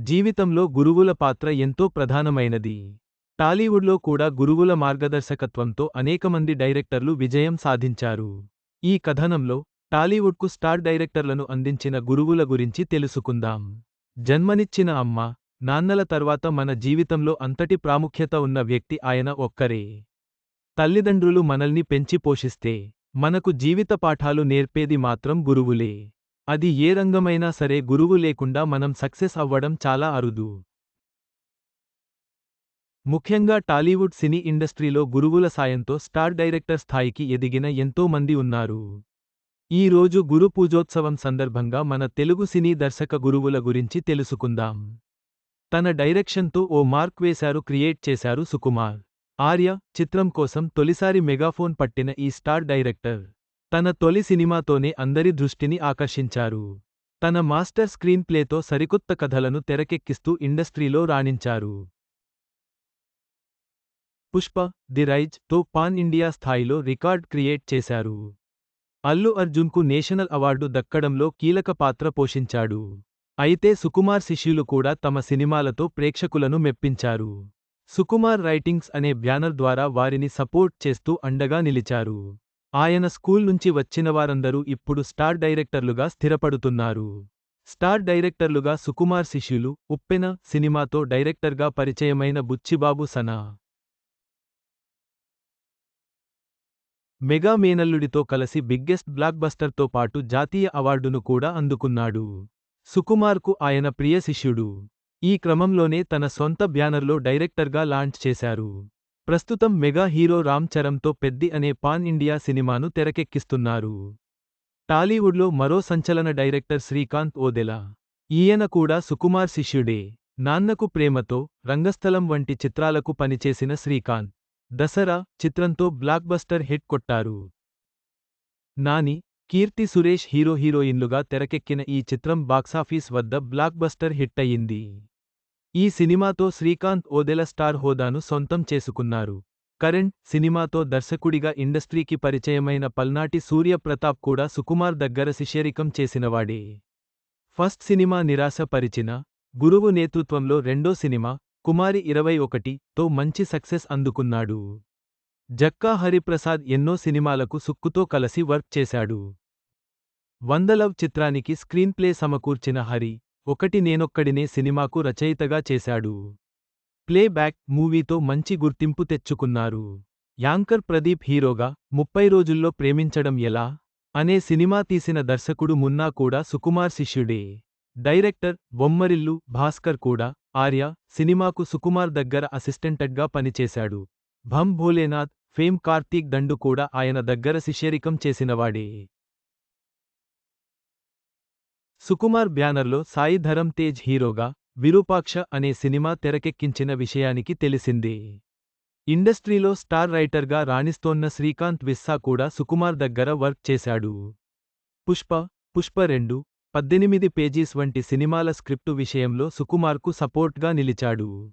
జీవితంలో గురువుల పాత్ర ఎంతో ప్రధానమైనది. టాలీవుడ్లో కూడా గురువుల మార్గదర్శకత్వంతో అనేకమంది డైరెక్టర్లు విజయం సాధించారు. ఈ కథనంలో టాలీవుడ్కు స్టార్ డైరెక్టర్లను అందించిన గురువుల గురించి తెలుసుకుందాం. జన్మనిచ్చిన అమ్మ నాన్నల తర్వాత మన జీవితంలో అంతటి ప్రాముఖ్యత ఉన్న వ్యక్తి ఆయన ఒక్కరే. తల్లిదండ్రులు మనల్ని పెంచి పోషిస్తే మనకు జీవిత పాఠాలు నేర్పేది మాత్రం గురువులే. అది ఏ రంగమైనా సరే గురువు లేకుండా మనం సక్సెస్ అవ్వడం చాలా అరుదు. ముఖ్యంగా టాలీవుడ్ సినీ ఇండస్ట్రీలో గురువుల సాయంతో స్టార్ డైరెక్టర్ స్థాయికి ఎదిగిన ఎంతో మంది ఉన్నారు. ఈ రోజు గురు పూజోత్సవం సందర్భంగా మన తెలుగు సినీ దర్శక గురువుల గురించి తెలుసుకుందాం. తన డైరెక్షన్తో ఓ మార్క్ వేశారు క్రియేట్ చేశారు సుకుమార్. ఆర్య చిత్రం కోసం తొలిసారి మెగాఫోన్ పట్టిన ఈ స్టార్ డైరెక్టర్. తన తొలి సినిమాతోనే అందరి దృష్టిని ఆకర్షించారు. తన మాస్టర్ స్క్రీన్ ప్లేతో సరికొత్త కథలను తెరకెక్కిస్తూ ఇండస్ట్రీలో రాణించారు. పుష్ప ది రైజ్తో పాన్ ఇండియా స్థాయిలో రికార్డ్ క్రియేట్ చేశారు. అల్లు అర్జున్కు నేషనల్ అవార్డు దక్కడంలో కీలక పాత్ర పోషించాడు. అయితే సుకుమార్ శిష్యులు కూడా తమ సినిమాలతో ప్రేక్షకులను మెప్పించారు. సుకుమార్ రైటింగ్స్ అనే బ్యానర్ ద్వారా వారిని సపోర్ట్ చేస్తూ అండగా నిలిచారు. ఆయన స్కూల్ నుంచి వచ్చినవారందరూ ఇప్పుడు స్టార్ డైరెక్టర్లుగా స్థిరపడుతున్నారు. స్టార్ డైరెక్టర్లుగా సుకుమార్ శిష్యులు ఉప్పెన సినిమాతో డైరెక్టర్గా పరిచయమైన బుచ్చిబాబు సనా. మెగా మేనల్లుడితో కలిసి బిగ్గెస్ట్ బ్లాక్బస్టర్తో పాటు జాతీయ అవార్డును కూడా అందుకున్నాడు. సుకుమార్కు ఆయన ప్రియ శిష్యుడు. ఈ క్రమంలోనే తన సొంత బ్యానర్లో డైరెక్టర్గా లాంచ్ చేశారు. ప్రస్తుతం మెగా హీరో రామ్ చరణ్తో పెద్ది అనే పాన్ ఇండియా సినిమాను తెరకెక్కిస్తున్నారు. టాలీవుడ్లో మరో సంచలన డైరెక్టర్ శ్రీకాంత్ ఓదెలా ఈయన కూడా సుకుమార్ శిష్యుడే. నాన్నకు ప్రేమతో రంగస్థలం వంటి చిత్రాలకు పనిచేసిన శ్రీకాంత్ దసరా చిత్రంతో బ్లాక్బస్టర్ హిట్ కొట్టారు. నాని కీర్తి సురేష్ హీరో హీరోయిన్లుగా తెరకెక్కిన ఈ చిత్రం బాక్సాఫీస్ వద్ద బ్లాక్బస్టర్ హిట్ ఈ సినిమాతో శ్రీకాంత్ ఓదెల స్టార్ హోదాను సొంతం చేసుకున్నారు. కరెంట్ సినిమాతో దర్శకుడిగా ఇండస్ట్రీకి పరిచయమైన పల్నాటి సూర్యప్రతాప్ కూడా సుకుమార్ దగ్గర శిష్యరికం చేసినవాడే. ఫస్ట్ సినిమా నిరాశ పరిచిన గురువు నేతృత్వంలో రెండో సినిమా కుమారి ఇరవై ఒకటి తో మంచి సక్సెస్ అందుకున్నాడు. జక్కా హరిప్రసాద్ ఎన్నో సినిమాలకు సుక్కుతో కలసి వర్క్ చేశాడు. వందలవ్ చిత్రానికి స్క్రీన్ప్లే సమకూర్చిన హరి ఒకటి నేనొక్కడినే సినిమాకు రచయితగా చేశాడు. ప్లేబ్యాక్ మూవీతో మంచి గుర్తింపు తెచ్చుకున్నారు. యాంకర్ ప్రదీప్ హీరోగా ముప్పై రోజుల్లో ప్రేమించడం ఎలా? అనే సినిమా తీసిన దర్శకుడు మున్నా కూడా సుకుమార్ శిష్యుడే. డైరెక్టర్ బొమ్మరిల్లు భాస్కర్ కూడా ఆర్య సినిమాకు సుకుమార్ దగ్గర అసిస్టెంటగ్గా పనిచేశాడు. భం భోలేనాథ్ ఫేమ్ కార్తీక్ దండు కూడా ఆయన దగ్గర శిష్యరికం చేసినవాడే. సుకుమార్ బ్యానర్లో సాయి ధరమ్ తేజ్ హీరోగా విరూపాక్ష అనే సినిమా తెరకెక్కించిన విషయానికి తెలిసిందే. ఇండస్ట్రీలో స్టార్ రైటర్గా రాణిస్తోన్న శ్రీకాంత్ విస్సా కూడా సుకుమార్ దగ్గర వర్క్ చేశాడు. పుష్ప పుష్ప రెండు పద్దెనిమిది పేజీస్ వంటి సినిమాల స్క్రిప్టు విషయంలో సుకుమార్కు సపోర్ట్గా నిలిచాడు.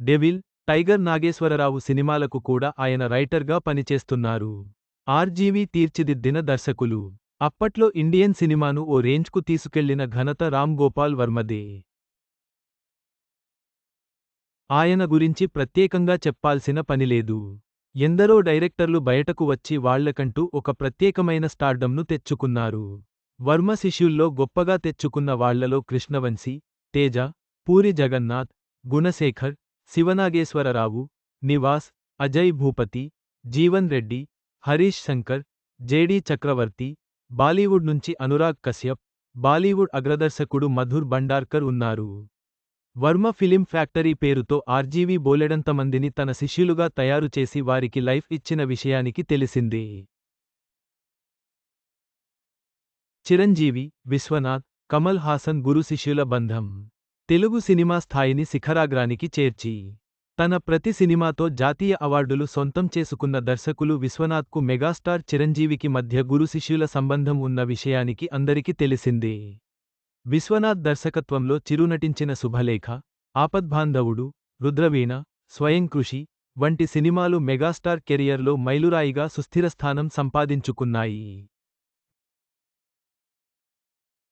డెవిల్ టైగర్ నాగేశ్వరరావు సినిమాలకు కూడా ఆయన రైటర్గా పనిచేస్తున్నారు. ఆర్జీవీ తీర్చిదిద్దిన దర్శకులు. అప్పట్లో ఇండియన్ సినిమాను ఓ రేంజ్కు తీసుకెళ్ళిన ఘనత రామ్ గోపాల్ వర్మదే. ఆయన గురించి ప్రత్యేకంగా చెప్పాల్సిన పనిలేదు ఎందరో డైరెక్టర్లు బయటకు వచ్చి వాళ్ళకంటూ ఒక ప్రత్యేకమైన స్టార్డంను తెచ్చుకున్నారు. వర్మ శిష్యుల్లో గొప్పగా తెచ్చుకున్న వాళ్ళలో కృష్ణవంశీ తేజ పూరి జగన్నాథ్ గుణశేఖర్ శివనాగేశ్వరరావు నివాస్ అజయ్ భూపతి జీవన్ రెడ్డి హరీష్ శంకర్ జేడీ చక్రవర్తి బాలీవుడ్ నుంచి అనురాగ్ కశ్యప్ బాలీవుడ్ అగ్రదర్శకుడు మధుర్ భండార్కర్ ఉన్నారు. వర్మ ఫిలిం ఫ్యాక్టరీ పేరుతో ఆర్జీవీ బోలెడంతమందిని తన శిష్యులుగా తయారు చేసి వారికి లైఫ్ ఇచ్చిన విషయానికి తెలిసింది. చిరంజీవి విశ్వనాథ్ కమల్ హాసన్ గురు శిష్యుల బంధం. తెలుగు సినిమా స్థాయిని శిఖరాగ్రానికి చేర్చి తన ప్రతి సినిమాతో జాతీయ అవార్డులు సొంతం చేసుకున్న దర్శకులు విశ్వనాథ్కు మెగాస్టార్ చిరంజీవికి మధ్య గురు శిష్యుల సంబంధం ఉన్న విషయానికి అందరికీ తెలిసిందే. విశ్వనాథ్ దర్శకత్వంలో చిరునటించిన శుభలేఖ ఆపద్బాంధవుడు రుద్రవీణ స్వయంకృషి వంటి సినిమాలు మెగాస్టార్ కెరియర్లో మైలురాయిగా సుస్థిరస్థానం సంపాదించుకున్నాయి.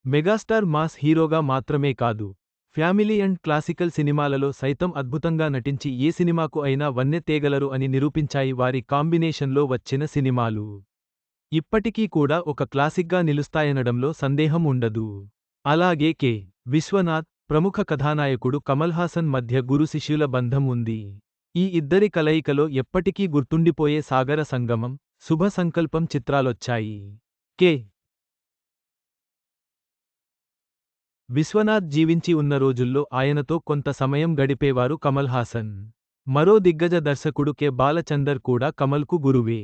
మెగాస్టార్ మాస్ హీరోగా మాత్రమే కాదు ఫ్యామిలీ అండ్ క్లాసికల్ సినిమాలలో సైతం అద్భుతంగా నటించి ఏ సినిమాకు అయినా వన్నె తేగలరు అని నిరూపించాయి వారి కాంబినేషన్లో వచ్చిన సినిమాలు. ఇప్పటికీ కూడా ఒక క్లాసిక్గా నిలుస్తాయనడంలో సందేహం ఉండదు. అలాగే కె. విశ్వనాథ్ ప్రముఖ కథానాయకుడు కమల్ హాసన్ మధ్య గురు శిష్యుల బంధం ఉంది. ఈ ఇద్దరి కలయికలో ఎప్పటికీ గుర్తుండిపోయే సాగర సంగమం శుభ సంకల్పం చిత్రాలొచ్చాయి. కె. విశ్వనాథ్ జీవించి ఉన్న రోజుల్లో ఆయనతో కొంత సమయం గడిపేవారు కమల్ హాసన్. మరో దిగ్గజ దర్శకుడు కె. బాలచందర్ కూడా కమల్కు గురువే.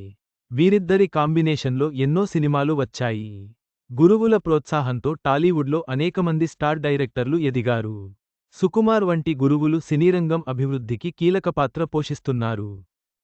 వీరిద్దరి కాంబినేషన్లో ఎన్నో సినిమాలు వచ్చాయి. గురువుల ప్రోత్సాహంతో టాలీవుడ్లో అనేకమంది స్టార్ డైరెక్టర్లు ఎదిగారు. సుకుమార్ వంటి గురువులు సినీరంగం అభివృద్ధికి కీలక పాత్ర పోషిస్తున్నారు.